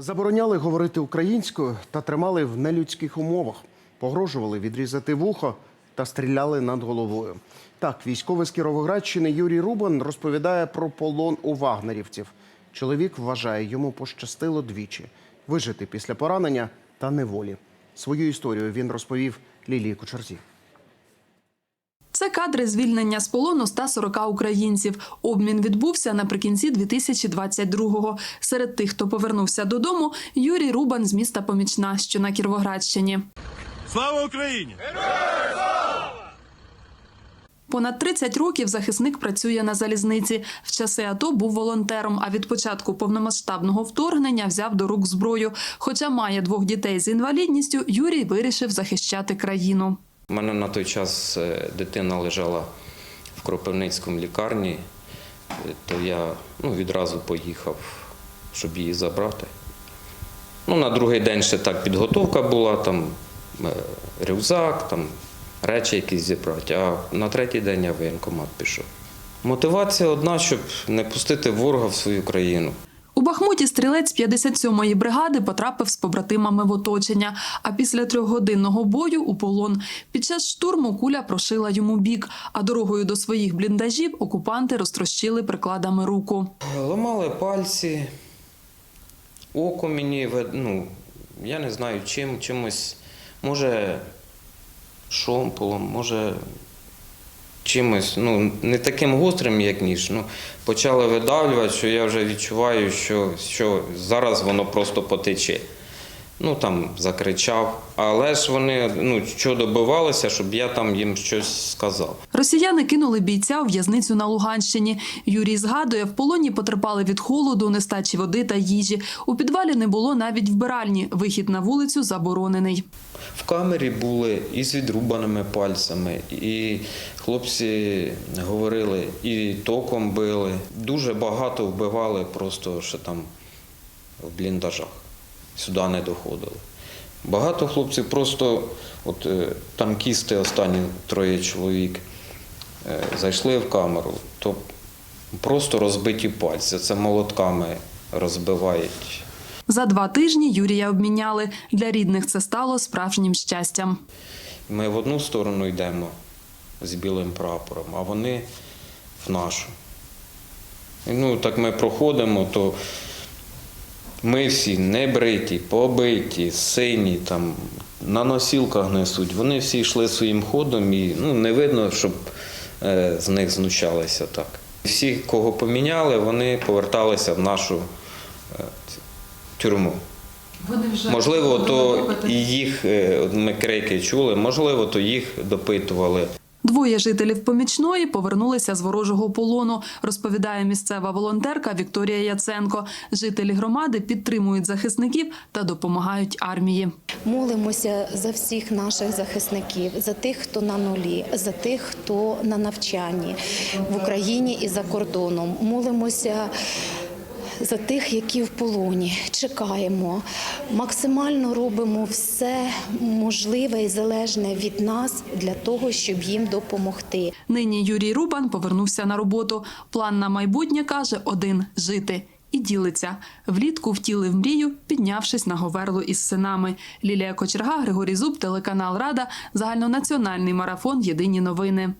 Забороняли говорити українською та тримали в нелюдських умовах, погрожували відрізати вухо та стріляли над головою. Так, військовий з Кіровоградщини Юрій Рубан розповідає про полон у вагнерівців. Чоловік вважає, йому пощастило двічі вижити після поранення та неволі. Свою історію він розповів Лілії Кучерзі. Це кадри звільнення з полону 140 українців. Обмін відбувся наприкінці 2022-го. Серед тих, хто повернувся додому, Юрій Рубан з міста Помічна, що на Кіровоградщині. Слава Україні! Понад 30 років захисник працює на залізниці. В часи АТО був волонтером, а від початку повномасштабного вторгнення взяв до рук зброю. Хоча має двох дітей з інвалідністю, Юрій вирішив захищати країну. У мене на той час е, дитина лежала в Кропивницькому лікарні, е, то я ну, відразу поїхав, щоб її забрати. Ну, на другий день ще так підготовка була, там е, рюкзак, там речі якісь зібрати, а на третій день я воєнкомат пішов. Мотивація одна, щоб не пустити ворога в свою країну. Бахмуті стрілець 57-ї бригади потрапив з побратимами в оточення, а після трьохгодинного бою у полон. Під час штурму куля прошила йому бік, а дорогою до своїх бліндажів окупанти розтрощили прикладами руку. Ламали пальці, око мені, ну, я не знаю чим, чимось, може шомполом, може чимось, ну, не таким гострим, як ніж. Ну, почали видавлювати, що я вже відчуваю, що, що зараз воно просто потече. Ну там закричав. Але ж вони ну, що добивалися, щоб я там їм щось сказав. Росіяни кинули бійця у в'язницю на Луганщині. Юрій згадує, в полоні потерпали від холоду, нестачі води та їжі. У підвалі не було навіть вбиральні. Вихід на вулицю заборонений. Камері були і з відрубаними пальцями, і хлопці говорили, і током били. Дуже багато вбивали просто ще там в бліндажах. Сюди не доходили. Багато хлопців просто, от е, танкісти, останні троє чоловік, е, зайшли в камеру, то просто розбиті пальці. Це молотками розбивають. За два тижні Юрія обміняли. Для рідних це стало справжнім щастям. Ми в одну сторону йдемо з білим прапором, а вони в нашу. Ну, так ми проходимо, то ми всі не бриті, побиті, сині, там, на носілках несуть. Вони всі йшли своїм ходом і ну, не видно, щоб е, з них знущалися так. Всі, кого поміняли, вони поверталися в нашу е, тюрму. Вони вже Можливо, то їх е, ми крики чули, можливо, то їх допитували. Двоє жителів помічної повернулися з ворожого полону, розповідає місцева волонтерка Вікторія Яценко. Жителі громади підтримують захисників та допомагають армії. Молимося за всіх наших захисників, за тих, хто на нулі, за тих, хто на навчанні в Україні і за кордоном. Молимося. За тих, які в полоні, чекаємо, максимально робимо все можливе і залежне від нас для того, щоб їм допомогти. Нині Юрій Рубан повернувся на роботу. План на майбутнє каже один жити. І ділиться. Влітку втілив мрію, піднявшись на говерлу із синами. Лілія Кочерга, Григорій Зуб, телеканал Рада, загальнонаціональний марафон Єдині новини.